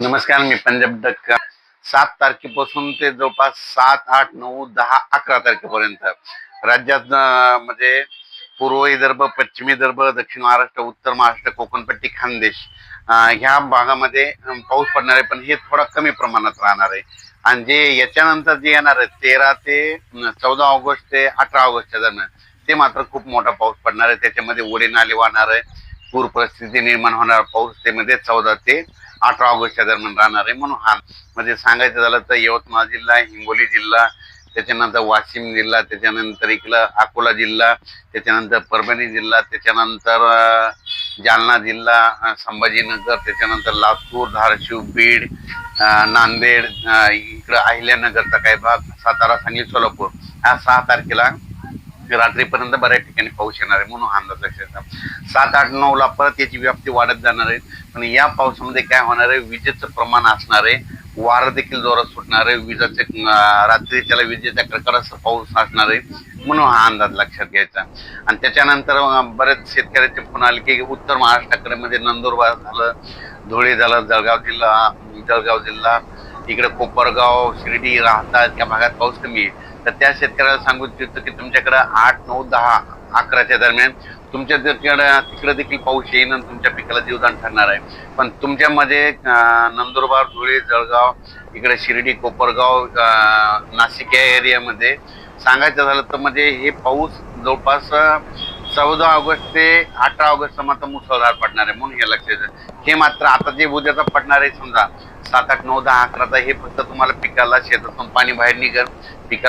नमस्कार मी पंजाब डक्का सात तारखेपासून ते जवळपास सात आठ नऊ दहा अकरा तारखेपर्यंत. राज्यात म्हणजे पूर्व विदर्भ पश्चिम विदर्भ दक्षिण महाराष्ट्र उत्तर महाराष्ट्र कोकणपट्टी खानदेश ह्या भागामध्ये पाऊस पडणार आहे पण हे थोडा कमी प्रमाणात राहणार आहे. आणि जे याच्यानंतर जे येणार आहे तेरा ते चौदा ऑगस्ट ते अठरा ऑगस्टच्या दरम्यान ते मात्र खूप मोठा पाऊस पडणार आहे. त्याच्यामध्ये ओढे नाले वाहणार आहे. पूर परिस्थिती निर्माण होणार पाऊस त्यामध्ये चौदा ते अठरा ऑगस्टच्या दरम्यान राहणार आहे. म्हणून हा म्हणजे सांगायचं झालं तर यवतमाळ जिल्हा हिंगोली जिल्हा त्याच्यानंतर वाशिम जिल्हा त्याच्यानंतर इकडं अकोला जिल्हा त्याच्यानंतर परभणी जिल्हा त्याच्यानंतर जालना जिल्हा संभाजीनगर त्याच्यानंतर लातूर धाराशिव बीड नांदेड इकडं अहिल्यानगरचा काही भाग सातारा सांगली सोलापूर. ह्या सहा तारखेला म्हणजे रात्रीपर्यंत बऱ्याच ठिकाणी पाऊस येणार आहे म्हणून हा अंदाज लक्षात सात आठ नऊला परत याची व्याप्ती वाढत जाणार आहे. पण या पावसामध्ये काय होणार आहे? विजेचं प्रमाण असणार आहे. वारं देखील जोरात सुटणार आहे. विजाचे रात्री त्याला विजेच्या कडकडाचा पाऊस असणार आहे. म्हणून हा अंदाज लक्षात घ्यायचा. आणि त्याच्यानंतर बरेच शेतकऱ्याचे फोन आले की उत्तर महाराष्ट्राकडे म्हणजे नंदुरबार झालं धुळे झालं जळगाव जिल्हा जळगाव जिल्हा इकडे कोपरगाव शिर्डी राहतात. त्या भागात पाऊस कमी आहे. तर त्या शेतकऱ्याला सांगू इच्छितो की तुमच्याकडे आठ नऊ दहा अकराच्या दरम्यान तुमच्या तिकडं तिकडे देखील पाऊस येईन आणि तुमच्या पिकाला जीवदान ठरणार आहे. पण तुमच्यामध्ये नंदुरबार धुळे जळगाव इकडे शिर्डी कोपरगाव नाशिक या एरियामध्ये सांगायचं झालं तर म्हणजे हे पाऊस जवळपास चौदा ऑगस्ट ते अठरा ऑगस्ट मात्र मुसळधार पडणार आहे. म्हणून हे लक्षात हे मात्र आता जे उद्याचा पडणार आहे समजा सात आठ नऊ दहा अकराचा हे फक्त तुम्हाला पिकाला शेतातून पाणी बाहेर निघेल. पिकाला